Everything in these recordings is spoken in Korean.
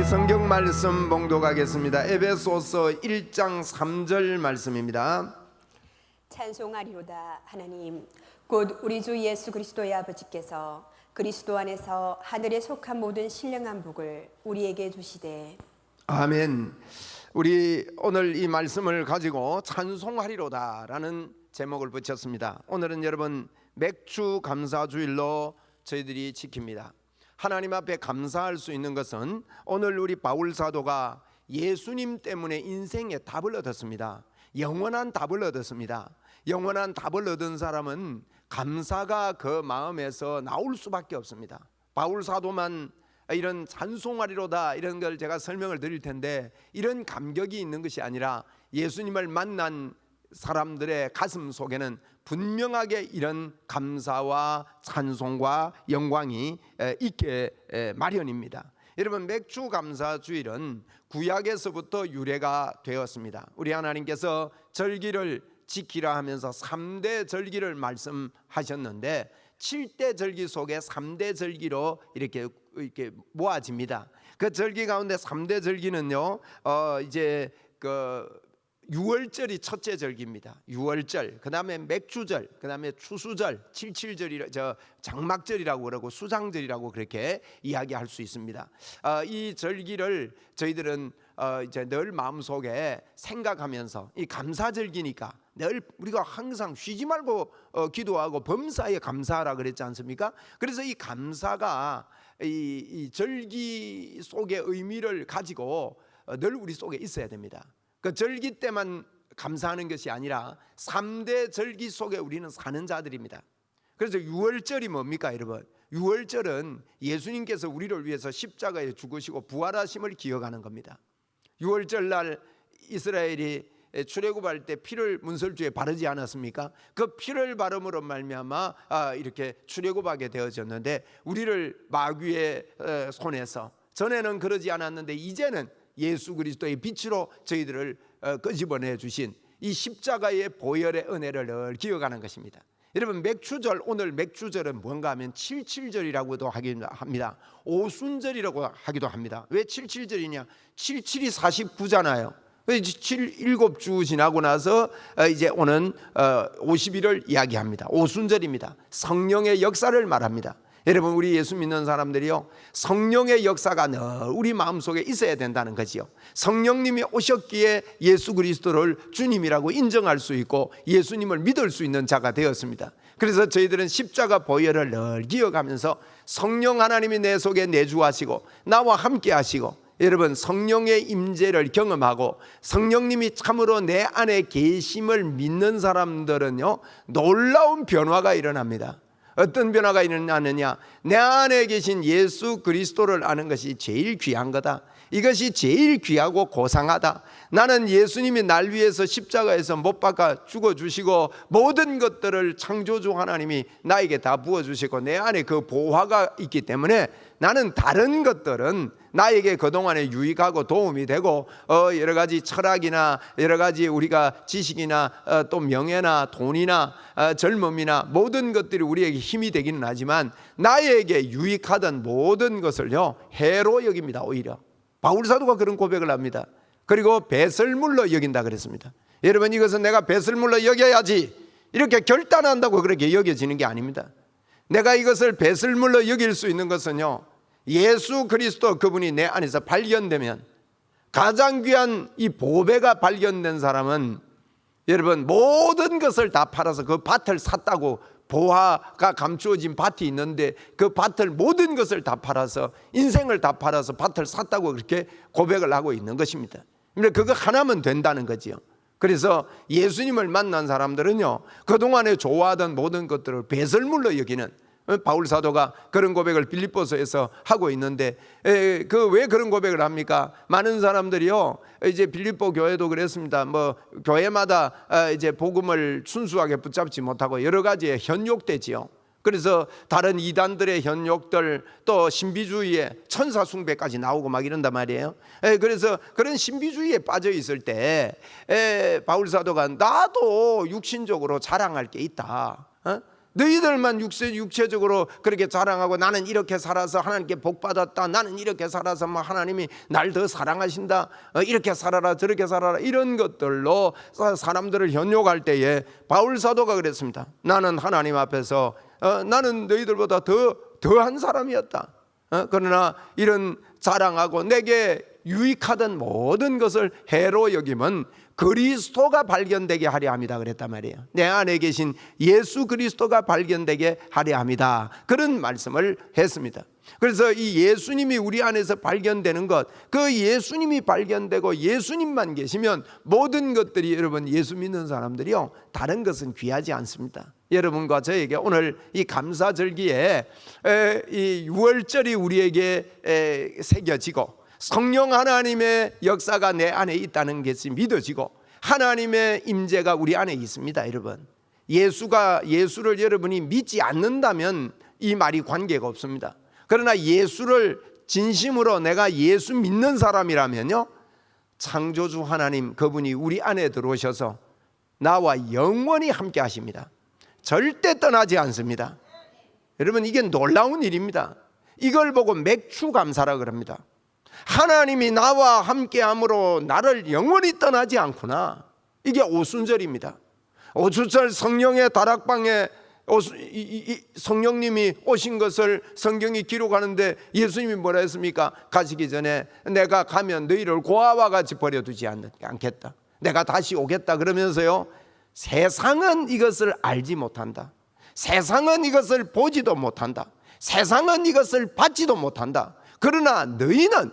우리 성경 말씀 봉독하겠습니다. 에베소서 1장 3절 말씀입니다. 찬송하리로다 하나님 곧 우리 주 예수 그리스도의 아버지께서 그리스도 안에서 하늘에 속한 모든 신령한 복을 우리에게 주시되 아멘. 우리 오늘 이 말씀을 가지고 찬송하리로다라는 제목을 붙였습니다. 오늘은 여러분 맥주 감사 주일로 저희들이 지킵니다. 하나님 앞에 감사할 수 있는 것은 오늘 우리 바울 사도가 예수님 때문에 인생의 답을 얻었습니다. 영원한 답을 얻었습니다. 영원한 답을 얻은 사람은 감사가 그 마음에서 나올 수밖에 없습니다. 바울 사도만 이런 찬송하리로다 이런 걸 제가 설명을 드릴 텐데 이런 감격이 있는 것이 아니라 예수님을 만난 사람들의 가슴 속에는 분명하게 이런 감사와 찬송과 영광이 에, 있게 에, 마련입니다. 여러분 맥주 감사 주일은 구약에서부터 유래가 되었습니다. 우리 하나님께서 절기를 지키라 하면서 3대 절기를 말씀하셨는데 7대 절기 속에 3대 절기로 이렇게 이렇게 모아집니다. 그 절기 가운데 3대 절기는요. 어 이제 그 유월절이 첫째 절기입니다. 유월절, 그 다음에 맥주절, 그 다음에 추수절, 칠칠절이라 저 장막절이라고 그러고 수장절이라고 그렇게 이야기할 수 있습니다. 어, 이 절기를 저희들은 어, 이제 늘 마음속에 생각하면서 이 감사절기니까 늘 우리가 항상 쉬지 말고 어, 기도하고 범사에 감사하라 그랬지 않습니까? 그래서 이 감사가 이, 이 절기 속의 의미를 가지고 어, 늘 우리 속에 있어야 됩니다. 그 절기 때만 감사하는 것이 아니라 3대 절기 속에 우리는 사는 자들입니다. 그래서 6월절이 뭡니까, 여러분? 6월절은 예수님께서 우리를 위해서 십자가에 죽으시고 부활하심을 기억하는 겁니다. 6월절 날 이스라엘이 출애굽할 때 피를 문설주에 바르지 않았습니까? 그 피를 바름으로 말미암아 아, 이렇게 출애굽하게 되어졌는데 우리를 마귀의 어, 손에서 전에는 그러지 않았는데 이제는 예수 그리스도의 빛으로 저희들을 어, 끄집어내 주신 이 십자가의 보혈의 은혜를 늘 기억하는 것입니다. 여러분 맥주절 오늘 맥주절은 뭔가 하면 칠칠절이라고도 하기도 합니다. 오순절이라고 하기도 합니다. 왜 칠칠절이냐? 칠칠이 49잖아요. 7 일곱 주 지나고 나서 어, 이제 오는 50일을 이야기합니다. 오순절입니다. 성령의 역사를 말합니다. 여러분 우리 예수 믿는 사람들이요 성령의 역사가 늘 우리 마음속에 있어야 된다는 거지요. 성령님이 오셨기에 예수 그리스도를 주님이라고 인정할 수 있고 예수님을 믿을 수 있는 자가 되었습니다. 그래서 저희들은 십자가 보혈을 늘 기억하면서 성령 하나님이 내 속에 내주하시고 나와 함께 하시고 여러분 성령의 임재를 경험하고 성령님이 참으로 내 안에 계심을 믿는 사람들은요 놀라운 변화가 일어납니다. 어떤 변화가 일어나느냐? 내 안에 계신 예수 그리스도를 아는 것이 제일 귀한 거다. 이것이 제일 귀하고 고상하다. 나는 예수님이 날 위해서 십자가에서 못 박아 죽어 주시고 모든 것들을 창조주 하나님이 나에게 다 부어 주시고 내 안에 그 보화가 있기 때문에 나는 다른 것들은 나에게 그동안에 유익하고 도움이 되고 어 여러 가지 철학이나 여러 가지 우리가 지식이나 어, 또 명예나 돈이나 어, 젊음이나 모든 것들이 우리에게 힘이 되기는 하지만 나에게 유익하던 모든 것을요 해로 여깁니다 오히려 바울 사도가 그런 고백을 합니다. 그리고 배설물로 여긴다 그랬습니다. 여러분 이것은 내가 배설물로 여겨야지 이렇게 결단한다고 그렇게 여겨지는 게 아닙니다. 내가 이것을 배설물로 여길 수 있는 것은요. 예수 그리스도 그분이 내 안에서 발견되면 가장 귀한 이 보배가 발견된 사람은 여러분 모든 것을 다 팔아서 그 밭을 샀다고 보화가 감추어진 밭이 있는데 그 밭을 모든 것을 다 팔아서 인생을 다 팔아서 밭을 샀다고 그렇게 고백을 하고 있는 것입니다. 근데 그거 하나면 된다는 거지요. 그래서 예수님을 만난 사람들은요 그동안에 좋아하던 모든 것들을 배설물로 여기는 바울 사도가 그런 고백을 빌립보서에서 하고 있는데 그 왜 그런 고백을 합니까? 많은 사람들이요 이제 빌립보 교회도 그랬습니다. 뭐 교회마다 아, 이제 복음을 순수하게 붙잡지 못하고 여러 가지에 현욕되지요. 그래서 다른 이단들의 현욕들 또 신비주의의 천사 숭배까지 나오고 막 이런단 말이에요. 에, 그래서 그런 신비주의에 빠져 있을 때 에, 바울 사도가 나도 육신적으로 자랑할 게 있다. 어? 너희들만 육체, 육체적으로 그렇게 자랑하고 나는 이렇게 살아서 하나님께 복 받았다. 나는 이렇게 살아서 뭐 하나님이 날 더 사랑하신다. 어, 이렇게 살아라 저렇게 살아라 이런 것들로 사- 사람들을 현욕할 때에 바울 사도가 그랬습니다. 나는 하나님 앞에서 어, 나는 너희들보다 더 더한 사람이었다. 어, 그러나 이런 자랑하고 내게 유익하던 모든 것을 해로 여김은 그리스도가 발견되게 하려 합니다. 그랬단 말이에요. 내 안에 계신 예수 그리스도가 발견되게 하려 합니다. 그런 말씀을 했습니다. 그래서 이 예수님이 우리 안에서 발견되는 것, 그 예수님이 발견되고 예수님만 계시면 모든 것들이 여러분 예수 믿는 사람들이요 다른 것은 귀하지 않습니다. 여러분과 저에게 오늘 이 감사절기에 에, 이 6월절이 우리에게 에, 새겨지고 성령 하나님의 역사가 내 안에 있다는 것이 믿어지고 하나님의 임재가 우리 안에 있습니다, 여러분. 예수가 예수를 여러분이 믿지 않는다면 이 말이 관계가 없습니다. 그러나 예수를 진심으로 내가 예수 믿는 사람이라면요. 창조주 하나님 그분이 우리 안에 들어오셔서 나와 영원히 함께 하십니다. 절대 떠나지 않습니다. 여러분 이게 놀라운 일입니다. 이걸 보고 맥추 감사라 그럽니다. 하나님이 나와 함께 함으로 나를 영원히 떠나지 않구나. 이게 오순절입니다. 오순절 성령의 다락방에 오수- 이- 이- 이 성령님이 오신 것을 성경이 기록하는데 예수님이 뭐라 했습니까? 가시기 전에 내가 가면 너희를 고아와 같이 버려두지 않- 않겠다. 내가 다시 오겠다 그러면서요. 세상은 이것을 알지 못한다. 세상은 이것을 보지도 못한다. 세상은 이것을 받지도 못한다. 그러나 너희는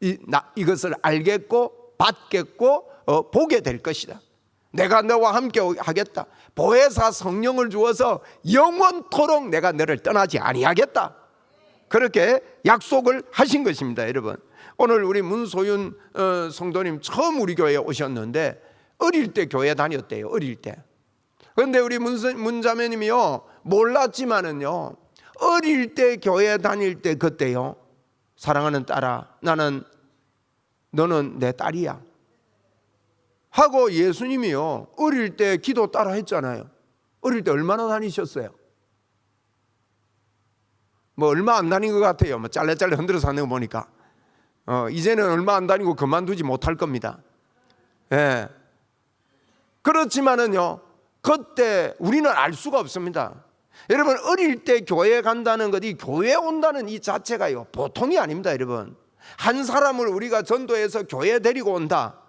이, 나, 이것을 알겠고 받겠고 어, 보게 될 것이다. 내가 너와 함께 하겠다. 보혜사 성령을 주어서 영원토록 내가 너를 떠나지 아니하겠다. 그렇게 약속을 하신 것입니다, 여러분. 오늘 우리 문소윤 어, 성도님 처음 우리 교회에 오셨는데 어릴 때 교회 다녔대요. 어릴 때. 그런데 우리 문, 문 자매님이요 몰랐지만은요 어릴 때 교회 다닐 때 그때요 사랑하는 딸아 나는 너는 내 딸이야. 하고 예수님이요 어릴 때 기도 따라 했잖아요. 어릴 때 얼마나 다니셨어요? 뭐 얼마 안 다닌 것 같아요. 뭐 짤레짤레 흔들어 사는 거 보니까. 어, 이제는 얼마 안 다니고 그만두지 못할 겁니다. 예. 그렇지만은요 그때 우리는 알 수가 없습니다 여러분 어릴 때 교회 간다는 것이 교회 온다는 이 자체가요 보통이 아닙니다 여러분. 한 사람을 우리가 전도해서 교회 데리고 온다.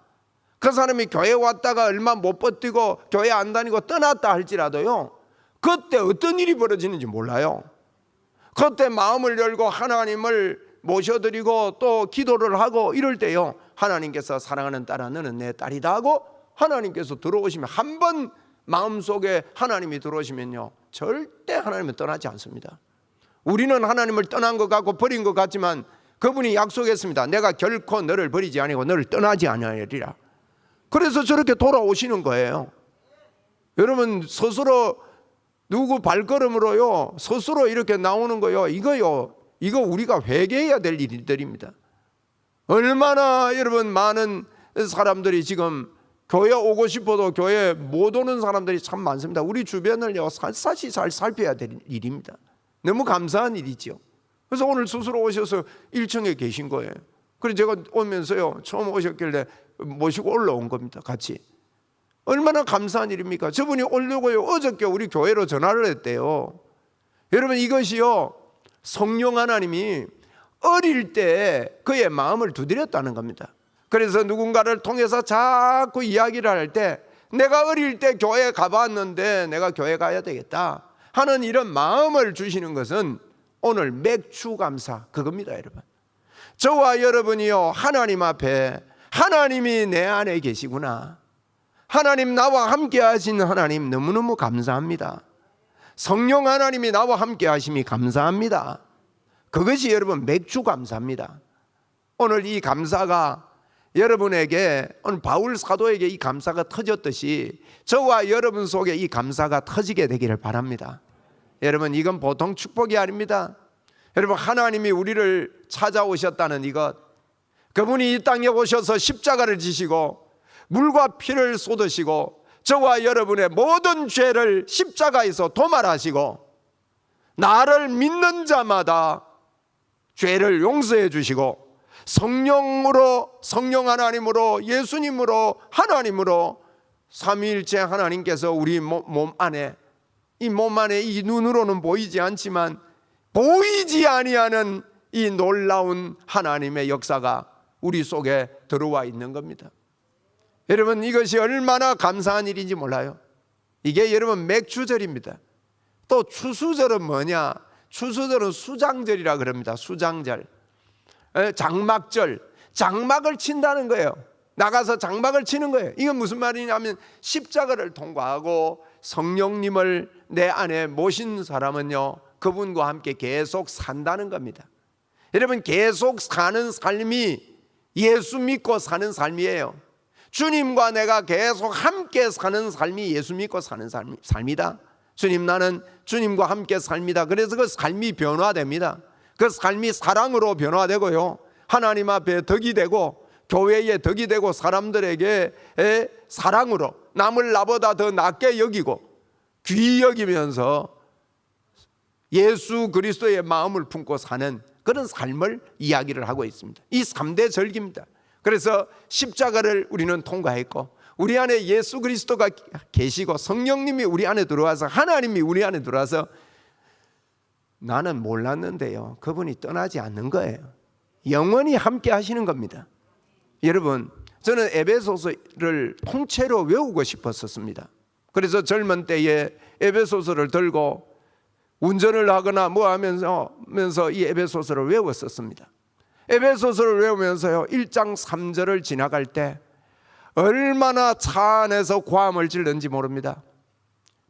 그 사람이 교회 왔다가 얼마 못 버티고 교회 안 다니고 떠났다 할지라도요 그때 어떤 일이 벌어지는지 몰라요. 그때 마음을 열고 하나님을 모셔드리고 또 기도를 하고 이럴 때요 하나님께서 사랑하는 딸아 너는 내 딸이다 하고 하나님께서 들어오시면 한 번 마음속에 하나님이 들어오시면요 절대 하나님은 떠나지 않습니다. 우리는 하나님을 떠난 것 같고 버린 것 같지만 그분이 약속했습니다. 내가 결코 너를 버리지 아니고 너를 떠나지 아니하리라. 그래서 저렇게 돌아오시는 거예요. 여러분 스스로 누구 발걸음으로요 스스로 이렇게 나오는 거요. 이거요. 이거 우리가 회개해야 될 일들입니다. 얼마나 여러분 많은 사람들이 지금 교회 오고 싶어도 교회 못 오는 사람들이 참 많습니다 우리 주변을요 샅샅이 잘 살펴야 될 일입니다 너무 감사한 일이죠 그래서 오늘 스스로 오셔서 1층에 계신 거예요 그래서 제가 오면서요 처음 오셨길래 모시고 올라온 겁니다 같이 얼마나 감사한 일입니까? 저분이 오려고요. 어저께 우리 교회로 전화를 했대요. 여러분 이것이요. 성령 하나님이 어릴 때 그의 마음을 두드렸다는 겁니다. 그래서 누군가를 통해서 자꾸 이야기를 할 때 내가 어릴 때 교회 가봤는데 내가 교회 가야 되겠다 하는 이런 마음을 주시는 것은 오늘 맥주 감사 그겁니다, 여러분. 저와 여러분이요 하나님 앞에 하나님이 내 안에 계시구나. 하나님 나와 함께 하신 하나님 너무너무 감사합니다. 성령 하나님이 나와 함께 하심이 감사합니다. 그것이 여러분 맥주 감사입니다. 오늘 이 감사가 여러분에게 오늘 바울 사도에게 이 감사가 터졌듯이 저와 여러분 속에 이 감사가 터지게 되기를 바랍니다. 여러분 이건 보통 축복이 아닙니다. 여러분 하나님이 우리를 찾아오셨다는 이것 그분이 이 땅에 오셔서 십자가를 지시고 물과 피를 쏟으시고 저와 여러분의 모든 죄를 십자가에서 도말하시고 나를 믿는 자마다 죄를 용서해 주시고 성령으로 성령 하나님으로 예수님으로 하나님으로 삼위일체 하나님께서 우리 몸, 몸 안에 이 몸 안에 이 눈으로는 보이지 않지만 보이지 아니하는 이 놀라운 하나님의 역사가 우리 속에 들어와 있는 겁니다. 여러분 이것이 얼마나 감사한 일인지 몰라요. 이게 여러분 맥주절입니다. 또 추수절은 뭐냐? 추수절은 수장절이라 그럽니다. 수장절. 에, 장막절. 장막을 친다는 거예요. 나가서 장막을 치는 거예요. 이건 무슨 말이냐면 십자가를 통과하고 성령님을 내 안에 모신 사람은요. 그분과 함께 계속 산다는 겁니다. 여러분 계속 사는 삶이 예수 믿고 사는 삶이에요. 주님과 내가 계속 함께 사는 삶이 예수 믿고 사는 삶, 삶이다. 주님 나는 주님과 함께 삶이다. 그래서 그 삶이 변화됩니다. 그 삶이 사랑으로 변화되고요. 하나님 앞에 덕이 되고 교회에 덕이 되고 사람들에게 에, 사랑으로 남을 나보다 더 낫게 여기고 귀히 여기면서 예수 그리스도의 마음을 품고 사는 그런 삶을 이야기를 하고 있습니다. 이 3대 절기입니다. 그래서 십자가를 우리는 통과했고 우리 안에 예수 그리스도가 계시고 성령님이 우리 안에 들어와서 하나님이 우리 안에 들어와서 나는 몰랐는데요. 그분이 떠나지 않는 거예요. 영원히 함께 하시는 겁니다. 여러분, 저는 에베소서를 통째로 외우고 싶었었습니다. 그래서 젊은 때에 에베소서를 들고 운전을 하거나 뭐 하면서 면서 이 에베소서를 외웠었습니다. 에베소서를 외우면서요. 1장 3절을 지나갈 때 얼마나 차 안에서 고함을 질는지 모릅니다.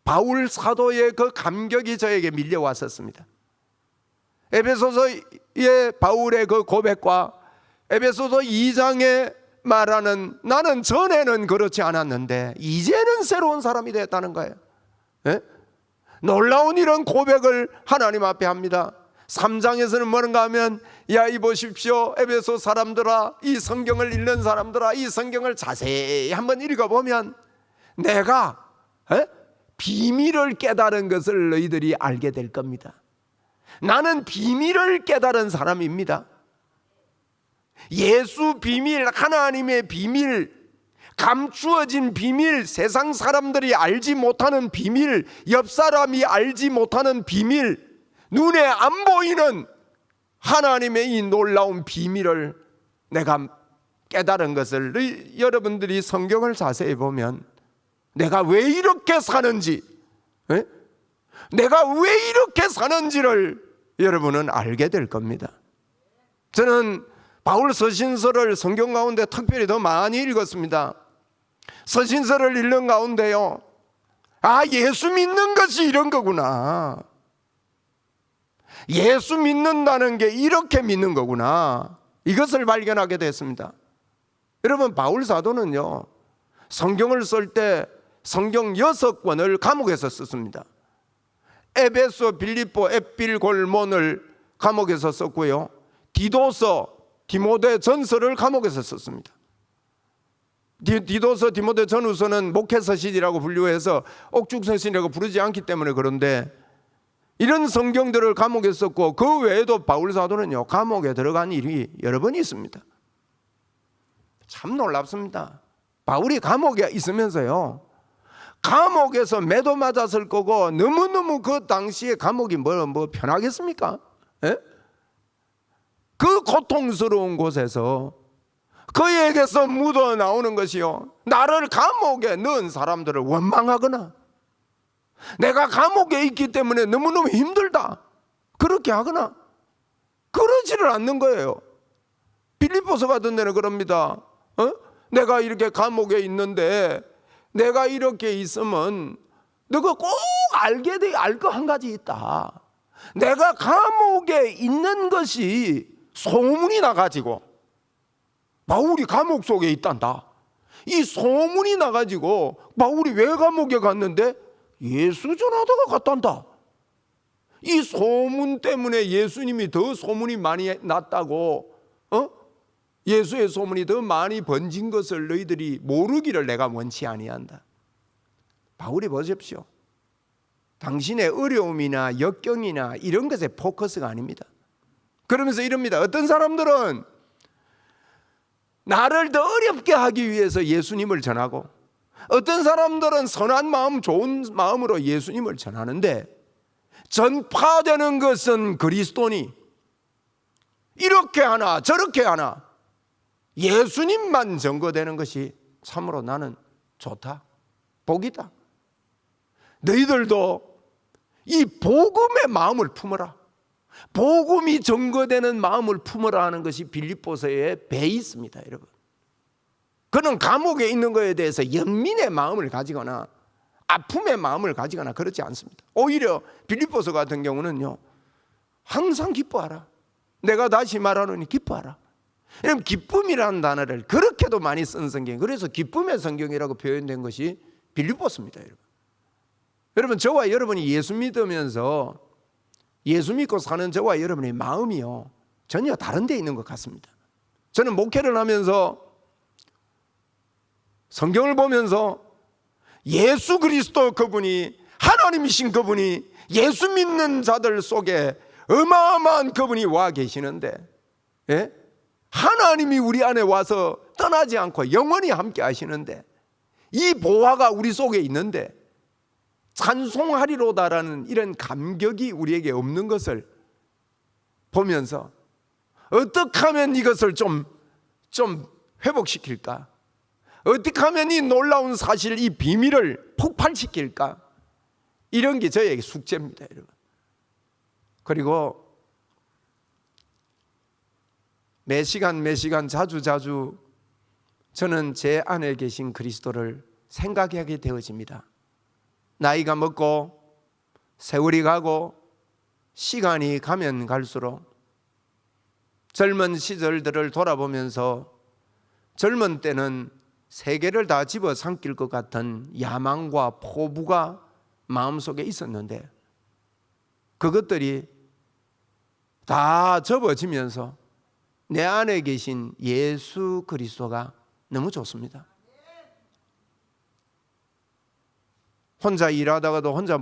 바울 사도의 그 감격이 저에게 밀려왔었습니다. 에베소서의 바울의 그 고백과 에베소서 2장에 말하는 나는 전에는 그렇지 않았는데 이제는 새로운 사람이 됐다는 거예요. 예? 놀라운 이런 고백을 하나님 앞에 합니다. 3장에서는 뭔가 하면 야 이 보십시오 에베소 사람들아 이 성경을 읽는 사람들아 이 성경을 자세히 한번 읽어보면 내가 에? 비밀을 깨달은 것을 너희들이 알게 될 겁니다. 나는 비밀을 깨달은 사람입니다. 예수 비밀, 하나님의 비밀, 감추어진 비밀, 세상 사람들이 알지 못하는 비밀, 옆 사람이 알지 못하는 비밀, 눈에 안 보이는 하나님의 이 놀라운 비밀을 내가 깨달은 것을 여러분들이 성경을 자세히 보면 내가 왜 이렇게 사는지, 에? 내가 왜 이렇게 사는지를 여러분은 알게 될 겁니다. 저는 바울 서신서를 성경 가운데 특별히 더 많이 읽었습니다. 서신서를 읽는 가운데요. 아, 예수 믿는 것이 이런 거구나. 예수 믿는다는 게 이렇게 믿는 거구나. 이것을 발견하게 됐습니다. 여러분, 바울 사도는요, 성경을 쓸 때 성경 여섯 권을 감옥에서 썼습니다. 에베소, 빌립보, 에필, 골몬을 감옥에서 썼고요. 디도서, 디모데 전서를 감옥에서 썼습니다. 디, 디도서, 디모데 전후서는 목회 서신이라고 분류해서 옥죽 서신이라고 부르지 않기 때문에 그런데 이런 성경들을 감옥에 썼고 그 외에도 바울 사도는요 감옥에 들어간 일이 여러 번 있습니다. 참 놀랍습니다. 바울이 감옥에 있으면서요 감옥에서 매도 맞았을 거고 너무 너무 그 당시에 감옥이 뭐, 뭐 편하겠습니까? 예? 그 고통스러운 곳에서 그에게서 묻어 나오는 것이요 나를 감옥에 넣은 사람들을 원망하거나 내가 감옥에 있기 때문에 너무너무 힘들다. 그렇게 하거나 그러지를 않는 거예요. 빌립보서 같은 데는 그럽니다. 어? 내가 이렇게 감옥에 있는데 내가 이렇게 있으면 너가 꼭 알게 돼 알 거 한 가지 있다. 내가 감옥에 있는 것이 소문이 나가지고 바울이 감옥 속에 있단다. 이 소문이 나가지고 바울이 왜 감옥에 갔는데 예수 전하다가 갔단다. 이 소문 때문에 예수님이 더 소문이 많이 났다고, 어? 예수의 소문이 더 많이 번진 것을 너희들이 모르기를 내가 원치 아니한다. 바울이 보십시오. 당신의 어려움이나 역경이나 이런 것에 포커스가 아닙니다. 그러면서 이럽니다. 어떤 사람들은 나를 더 어렵게 하기 위해서 예수님을 전하고 어떤 사람들은 선한 마음, 좋은 마음으로 예수님을 전하는데 전파되는 것은 그리스도니 이렇게 하나 저렇게 하나 예수님만 전거되는 것이 참으로 나는 좋다. 복이다. 너희들도 이 복음의 마음을 품어라. 복음이 전거되는 마음을 품어라 하는 것이 빌립보서의 베이스입니다, 여러분. 그는 감옥에 있는 것에 대해서 연민의 마음을 가지거나 아픔의 마음을 가지거나 그렇지 않습니다. 오히려 빌립보서 같은 경우는요. 항상 기뻐하라. 내가 다시 말하노니 기뻐하라. 여러분 기쁨이라는 단어를 그렇게도 많이 쓴 성경. 그래서 기쁨의 성경이라고 표현된 것이 빌립보서입니다, 여러분. 여러분 저와 여러분이 예수 믿으면서 예수 믿고 사는 저와 여러분의 마음이요 전혀 다른 데 있는 것 같습니다. 저는 목회를 하면서 성경을 보면서 예수 그리스도 그분이 하나님이신 그분이 예수 믿는 자들 속에 어마어마한 그분이 와 계시는데 예? 하나님이 우리 안에 와서 떠나지 않고 영원히 함께 하시는데 이 보화가 우리 속에 있는데 찬송하리로다라는 이런 감격이 우리에게 없는 것을 보면서 어떻게 하면 이것을 좀, 좀 회복시킬까? 어떻게 하면 이 놀라운 사실, 이 비밀을 폭발시킬까? 이런 게 저에게 숙제입니다, 여러분. 그리고 매 시간 매 시간 자주 자주 저는 제 안에 계신 그리스도를 생각하게 되어집니다. 나이가 먹고 세월이 가고 시간이 가면 갈수록 젊은 시절들을 돌아보면서 젊은 때는 세계를 다 집어 삼킬 것 같은 야망과 포부가 마음속에 있었는데 그것들이 다 접어지면서 내 안에 계신 예수 그리스도가 너무 좋습니다. 혼자 일하다가도 혼자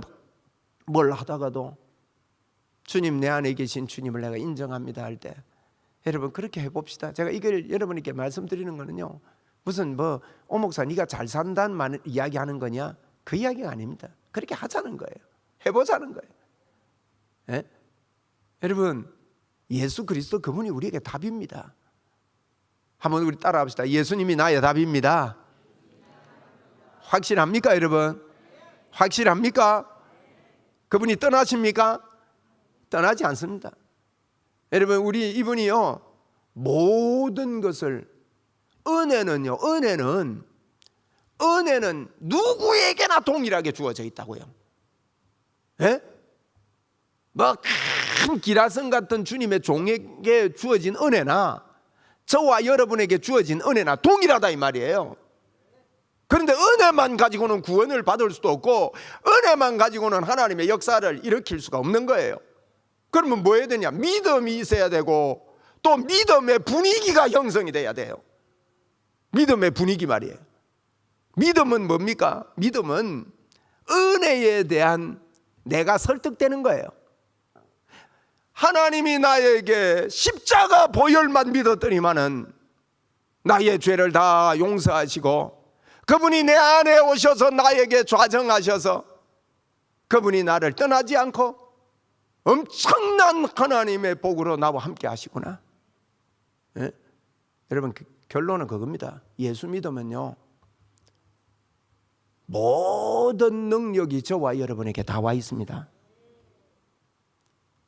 뭘 하다가도 주님 내 안에 계신 주님을 내가 인정합니다 할 때 여러분 그렇게 해봅시다. 제가 이걸 여러분께 말씀드리는 거는요. 무슨 뭐 오목사 네가 잘 산다는 말 이야기하는 거냐 그 이야기가 아닙니다. 그렇게 하자는 거예요. 해보자는 거예요. 예? 여러분 예수 그리스도 그분이 우리에게 답입니다. 한번 우리 따라합시다. 예수님이 나의 답입니다. 확실합니까, 여러분? 확실합니까? 그분이 떠나십니까? 떠나지 않습니다. 여러분, 우리 이분이요, 모든 것을, 은혜는요, 은혜는, 은혜는 누구에게나 동일하게 주어져 있다고요. 예? 뭐 큰 기라성 같은 주님의 종에게 주어진 은혜나 저와 여러분에게 주어진 은혜나 동일하다 이 말이에요. 그런데 은혜만 가지고는 구원을 받을 수도 없고 은혜만 가지고는 하나님의 역사를 일으킬 수가 없는 거예요. 그러면 뭐 해야 되냐? 믿음이 있어야 되고 또 믿음의 분위기가 형성이 돼야 돼요. 믿음의 분위기 말이에요. 믿음은 뭡니까? 믿음은 은혜에 대한 내가 설득되는 거예요. 하나님이 나에게 십자가 보혈만 믿었더니만은 나의 죄를 다 용서하시고 그분이 내 안에 오셔서 나에게 좌정하셔서 그분이 나를 떠나지 않고 엄청난 하나님의 복으로 나와 함께 하시구나. 예? 여러분 그 결론은 그겁니다. 예수 믿으면요 모든 능력이 저와 여러분에게 다 와 있습니다.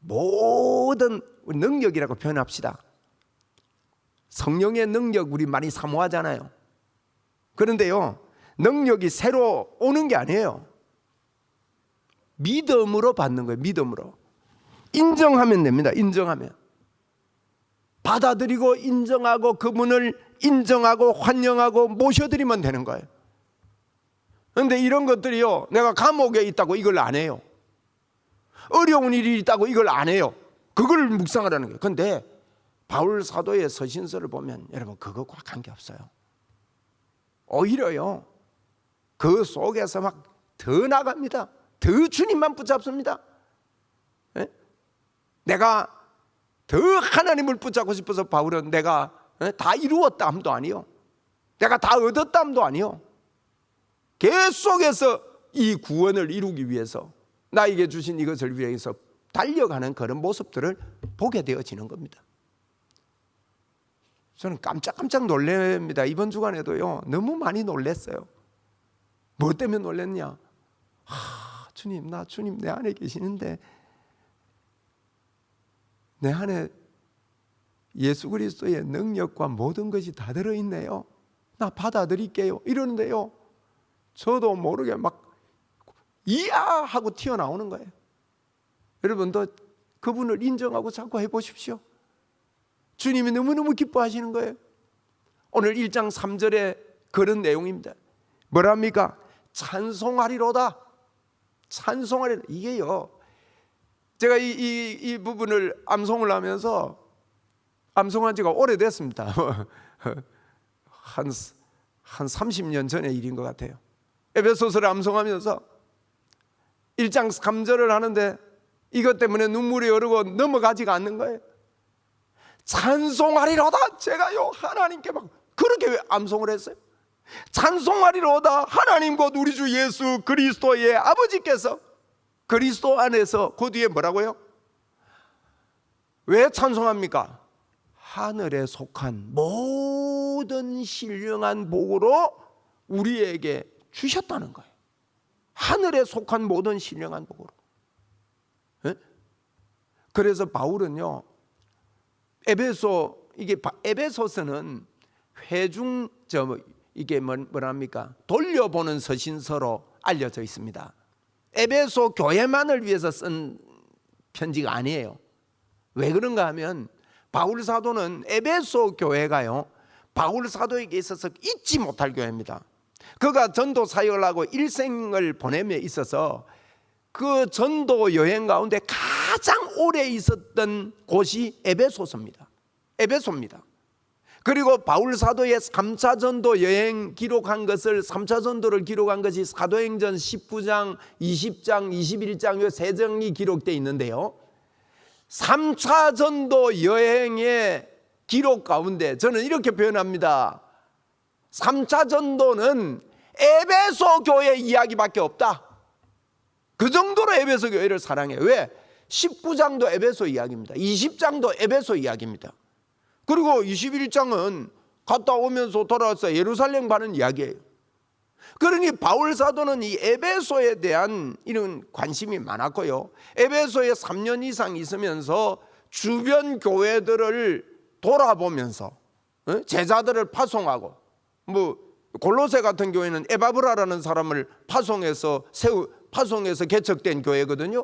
모든 능력이라고 표현합시다. 성령의 능력 우리 많이 사모하잖아요. 그런데요, 능력이 새로 오는 게 아니에요. 믿음으로 받는 거예요. 믿음으로. 인정하면 됩니다. 인정하면. 받아들이고 인정하고 그분을 인정하고 환영하고 모셔드리면 되는 거예요. 그런데 이런 것들이요, 내가 감옥에 있다고 이걸 안 해요. 어려운 일이 있다고 이걸 안 해요. 그걸 묵상하라는 거예요. 근데 바울 사도의 서신서를 보면 여러분 그것과 관계없어요. 오히려요. 그 속에서 막 더 나갑니다. 더 주님만 붙잡습니다. 예? 내가 더 하나님을 붙잡고 싶어서 바울은 내가 예? 다 이루었다 함도 아니요. 내가 다 얻었다 함도 아니요. 계속해서 이 구원을 이루기 위해서 나에게 주신 이것을 위해서 달려가는 그런 모습들을 보게 되어지는 겁니다. 저는 깜짝깜짝 놀랍니다. 이번 주간에도요 너무 많이 놀랐어요. 뭐 때문에 놀랐냐? 하, 주님 나 주님 내 안에 계시는데 내 안에 예수 그리스도의 능력과 모든 것이 다 들어 있네요. 나 받아들일게요. 이러는데요. 저도 모르게 막 이야 하고 튀어나오는 거예요. 여러분도 그분을 인정하고 자꾸 해 보십시오. 주님이 너무너무 기뻐하시는 거예요. 오늘 1장 3절에 그런 내용입니다. 뭐랍니까? 찬송하리로다. 찬송하리로다. 이게요. 제가 이, 이, 이 부분을 암송을 하면서 암송한 지가 오래됐습니다. 한, 한 30년 전의 일인 것 같아요. 에베소서를 암송하면서 1장 3절을 하는데 이것 때문에 눈물이 흐르고 넘어가지가 않는 거예요. 찬송하리로다. 제가요 하나님께 막 그렇게 왜 암송을 했어요. 찬송하리로다. 하나님 곧 우리 주 예수 그리스도의 아버지께서 그리스도 안에서 그 뒤에 뭐라고요? 왜 찬송합니까? 하늘에 속한 모든 신령한 복으로 우리에게 주셨다는 거예요. 하늘에 속한 모든 신령한 복으로. 예? 그래서 바울은요. 에베소 이게 바- 에베소서는 회중 저 뭐, 이게 뭐, 뭐랍니까? 돌려보는 서신서로 알려져 있습니다. 에베소 교회만을 위해서 쓴 편지가 아니에요. 왜 그런가 하면 바울 사도는 에베소 교회가요. 바울 사도에게 있어서 잊지 못할 교회입니다. 그가 전도 사역을 하고 일생을 보냄에 있어서 그 전도 여행 가운데 가장 오래 있었던 곳이 에베소서입니다. 에베소입니다. 그리고 바울 사도의 3차 전도 여행 기록한 것을 3차 전도를 기록한 것이 사도행전 19장, 20장, 21장 요세 장이 기록되어 있는데요. 3차 전도 여행의 기록 가운데 저는 이렇게 표현합니다. 3차 전도는 에베소 교회 이야기밖에 없다. 그 정도로 에베소 교회를 사랑해. 왜? 19장도 에베소 이야기입니다. 20장도 에베소 이야기입니다. 그리고 21장은 갔다 오면서 돌아와서 예루살렘 가는 이야기예요. 그러니 바울 사도는 이 에베소에 대한 이런 관심이 많았고요. 에베소에 3년 이상 있으면서 주변 교회들을 돌아보면서 어? 제자들을 파송하고 뭐 골로새 같은 교회는 에바브라라는 사람을 파송해서 세우 파송해서 개척된 교회거든요.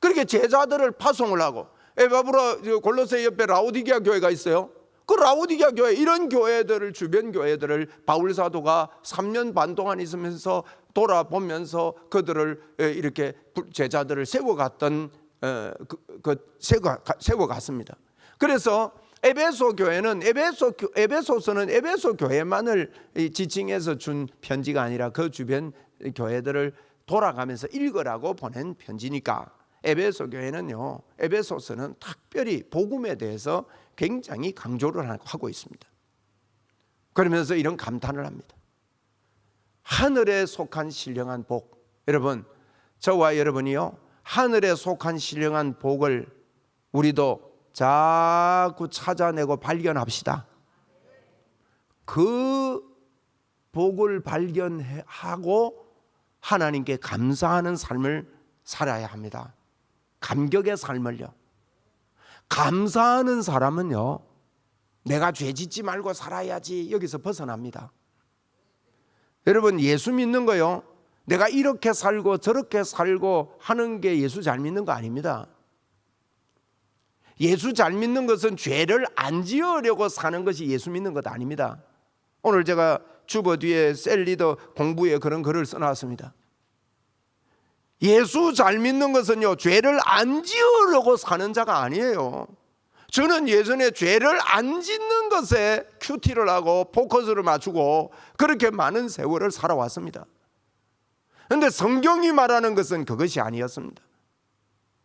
그렇게 제자들을 파송을 하고 에바브라 골로새 옆에 라오디게아 교회가 있어요. 그 라오디게아 교회 이런 교회들을 주변 교회들을 바울 사도가 3년 반 동안 있으면서 돌아보면서 그들을 이렇게 제자들을 세워갔던 어, 그, 그 세워 세워갔습니다. 그래서 에베소 교회는 에베소 교- 에베소서는 에베소 교회만을 이 지칭해서 준 편지가 아니라 그 주변 교회들을 돌아가면서 읽으라고 보낸 편지니까 에베소 교회는요. 에베소서는 특별히 복음에 대해서 굉장히 강조를 하고 있습니다. 그러면서 이런 감탄을 합니다. 하늘에 속한 신령한 복. 여러분, 저와 여러분이요. 하늘에 속한 신령한 복을 우리도 자꾸 찾아내고 발견합시다. 그 복을 발견하고 하나님께 감사하는 삶을 살아야 합니다. 감격의 삶을요. 감사하는 사람은요. 내가 죄 짓지 말고 살아야지 여기서 벗어납니다. 여러분 예수 믿는 거요. 내가 이렇게 살고 저렇게 살고 하는 게 예수 잘 믿는 거 아닙니다. 예수 잘 믿는 것은 죄를 안 지으려고 사는 것이 예수 믿는 것 아닙니다. 오늘 제가 주보 뒤에 셀리더 공부에 그런 글을 써놨습니다. 예수 잘 믿는 것은요 죄를 안 지으려고 사는 자가 아니에요. 저는 예전에 죄를 안 짓는 것에 큐티를 하고 포커스를 맞추고 그렇게 많은 세월을 살아왔습니다. 그런데 성경이 말하는 것은 그것이 아니었습니다.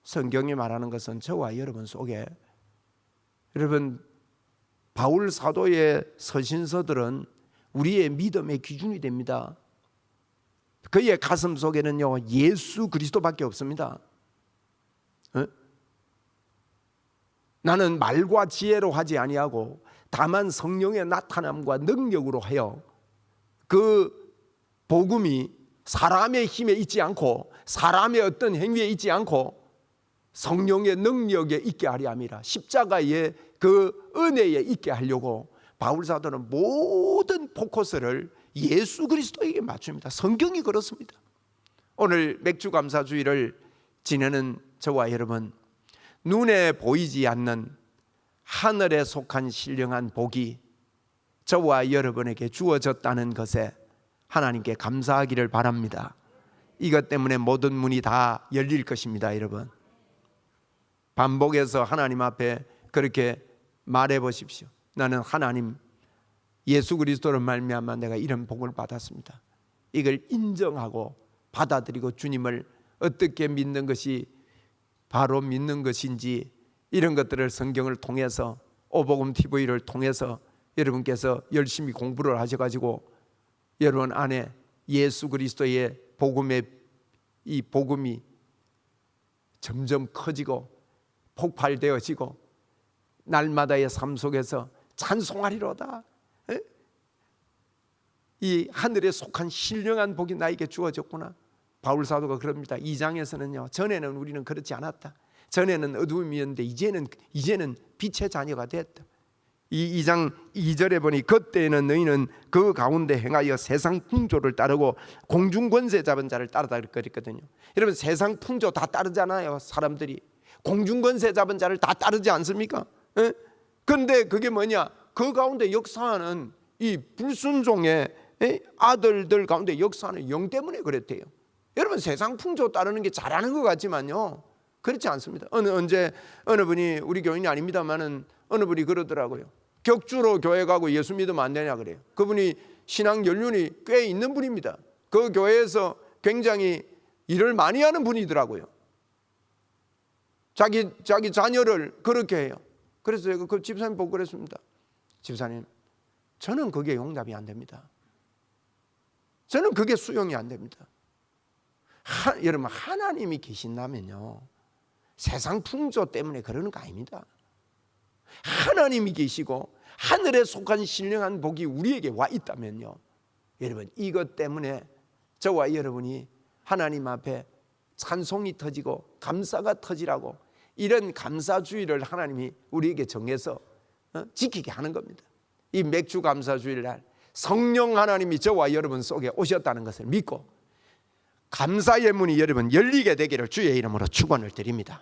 성경이 말하는 것은 저와 여러분 속에 여러분 바울 사도의 서신서들은 우리의 믿음의 기준이 됩니다. 그의 가슴 속에는요 예수 그리스도밖에 없습니다. 어? 나는 말과 지혜로 하지 아니하고 다만 성령의 나타남과 능력으로 하여 그 복음이 사람의 힘에 있지 않고 사람의 어떤 행위에 있지 않고 성령의 능력에 있게 하려 함이라 십자가의 그 은혜에 있게 하려고 바울 사도는 모든 포커스를 예수 그리스도에게 맞춥니다. 성경이 그렇습니다. 오늘 맥주 감사주의를 지내는 저와 여러분 눈에 보이지 않는 하늘에 속한 신령한 복이 저와 여러분에게 주어졌다는 것에 하나님께 감사하기를 바랍니다. 이것 때문에 모든 문이 다 열릴 것입니다, 여러분. 반복해서 하나님 앞에 그렇게 말해 보십시오. 나는 하나님 예수 그리스도를 말미암아 내가 이런 복을 받았습니다. 이걸 인정하고 받아들이고 주님을 어떻게 믿는 것이 바로 믿는 것인지 이런 것들을 성경을 통해서 오복음 TV를 통해서 여러분께서 열심히 공부를 하셔 가지고 여러분 안에 예수 그리스도의 복음의 이 복음이 점점 커지고 폭발되어지고 날마다의 삶 속에서 찬송하리로다. 에? 이 하늘에 속한 신령한 복이 나에게 주어졌구나. 바울 사도가 그럽니다. 2장에서는요. 전에는 우리는 그렇지 않았다. 전에는 어두움이었는데 이제는 이제는 빛의 자녀가 됐다. 이 2장 2절에 보니 그때에는 너희는 그 가운데 행하여 세상 풍조를 따르고 공중 권세 잡은 자를 따르다 그랬거든요. 여러분 세상 풍조 다 따르잖아요. 사람들이 공중 권세 잡은 자를 다 따르지 않습니까? 예? 근데 그게 뭐냐? 그 가운데 역사하는 이 불순종의 예? 아들들 가운데 역사하는 영 때문에 그랬대요. 여러분 세상 풍조 따르는 게 잘하는 것 같지만요. 그렇지 않습니다. 어느 언제 어느 분이 우리 교인이 아닙니다만은 어느 분이 그러더라고요. 격주로 교회 가고 예수 믿으면 안 되냐 그래요. 그분이 신앙 연륜이 꽤 있는 분입니다. 그 교회에서 굉장히 일을 많이 하는 분이더라고요. 자기 자기 자녀를 그렇게 해요. 그래서 그 집사님 보고 그랬습니다. 집사님, 저는 그게 용납이 안 됩니다. 저는 그게 수용이 안 됩니다. 하, 여러분 하나님이 계신다면요 세상 풍조 때문에 그러는 거 아닙니다. 하나님이 계시고 하늘에 속한 신령한 복이 우리에게 와 있다면요 여러분 이것 때문에 저와 여러분이 하나님 앞에 찬송이 터지고 감사가 터지라고 이런 감사주의를 하나님이 우리에게 정해서 어? 지키게 하는 겁니다. 이 맥주 감사주의를 날 성령 하나님이 저와 여러분 속에 오셨다는 것을 믿고 감사의 문이 여러분 열리게 되기를 주의 이름으로 축원을 드립니다.